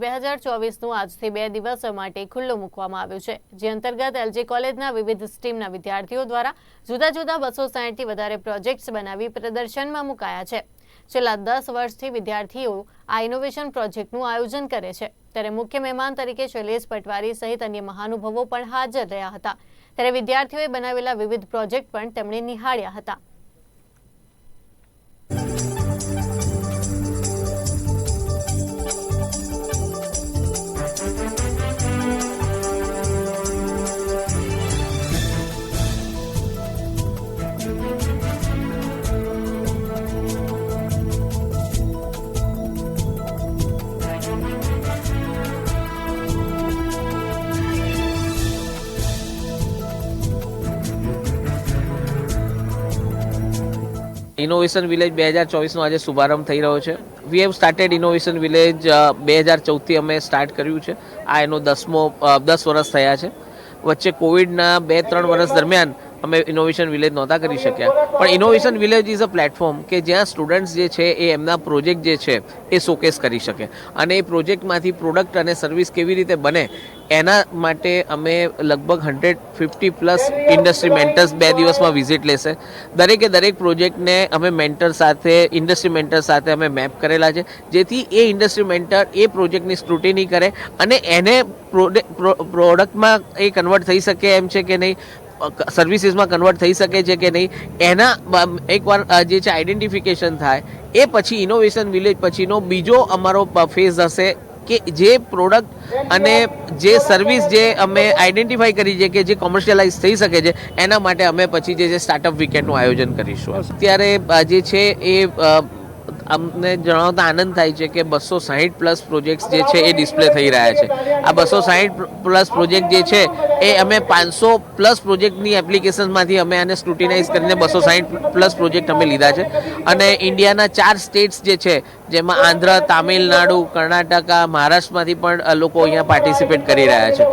બે હજાર ચોવીસનું આજથી બે દિવસ માટે ખુલ્લું મૂકવામાં આવ્યું છે, જે અંતર્ગત એલજી કોલેજના વિવિધ સ્ટ્રીમના વિદ્યાર્થીઓ દ્વારા જુદા જુદા બસો સાહીઠથી વધારે પ્રોજેક્ટ્સ બનાવી પ્રદર્શનમાં મુકાયા છે. છેલ્લા દસ વર્ષથી વિદ્યાર્થીઓ આ ઇનોવેશન પ્રોજેક્ટનું આયોજન કરે છે. ત્યારે મુખ્ય મહેમાન તરીકે શૈલેષ પટવારી સહિત અન્ય મહાનુભાવો પણ હાજર રહ્યા હતા. ત્યારે વિદ્યાર્થીઓએ બનાવેલા વિવિધ પ્રોજેક્ટ પણ તેમણે નિહાળ્યા હતા. ઇનોવેશન વિલેજ બે હજાર ચોવીસનો આજે શુભારંભ થઈ રહ્યો છે. We have started innovation village બે હજાર ચૌદથી અમે સ્ટાર્ટ કર્યું છે. આ એનો દસમો દસ વર્ષ થયા છે. વચ્ચે કોવિડના બે ત્રણ વર્ષ દરમિયાન અમે ઇનોવેશન વિલેજ નહોતા કરી શક્યા. પણ innovation village is a platform કે જ્યાં સ્ટુડન્ટ્સ જે છે એ એમના પ્રોજેક્ટ જે છે એ શોકેસ કરી શકે. અને એ પ્રોજેક્ટમાંથી પ્રોડક્ટ અને સર્વિસ કેવી રીતે બને એના માટે અમે લગભગ hundred fifty plus industry mentors બે દિવસમાં વિઝિટ લેશે. દરેકે દરેક પ્રોજેક્ટને અમે મેન્ટર સાથે, ઇન્ડસ્ટ્રી મેન્ટર સાથે અમે મેપ કરેલા છે. જેથી એ ઇન્ડસ્ટ્રી મેન્ટર એ પ્રોજેક્ટની સ્ક્રુટિની કરે અને એને પ્રોડક્ટમાં એ કન્વર્ટ થઈ શકે એમ છે કે નહીં, સર્વિસીસમાં કન્વર્ટ થઈ શકે છે કે નહીં, એના એકવાર જે છે આઈડેન્ટિફિકેશન થાય, એ પછી ઇનોવેશન વિલેજ પછીનો બીજો અમારો ફેઝ હશે કે જે પ્રોડક્ટ અને જે સર્વિસ જે અમે આઈડેન્ટિફાઈ કરી છે કે જે કોમર્શિયલાઇઝ થઈ શકે છે, એના માટે અમે પછી જે છે સ્ટાર્ટઅપ વીકેન્ડનું આયોજન કરીશું. અત્યારે જે છે એ અમને જણાવતા આનંદ થાય છે કે બસો સાહીઠ પ્લસ પ્રોજેક્ટ્સ જે છે એ ડિસ્પ્લે થઈ રહ્યા છે. આ બસો સાહીઠ પ્લસ પ્રોજેક્ટ જે છે એ અમે પાંચસો પ્લસ પ્રોજેક્ટની એપ્લિકેશનમાંથી અમે આને સ્ક્રુટિનાઇઝ કરીને બસો સાહીઠ પ્લસ પ્રોજેક્ટ અમે લીધા છે. અને ઇન્ડિયાના ચાર સ્ટેટ્સ જે છે, જેમાં આંધ્ર, તામિલનાડુ, કર્ણાટકા, મહારાષ્ટ્રમાંથી પણ લોકો અહીંયા પાર્ટિસિપેટ કરી રહ્યા છે.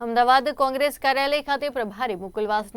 અમદાવાદ કોંગ્રેસ કાર્યાલય ખાતે પ્રભારી મુકુલ વાસનિક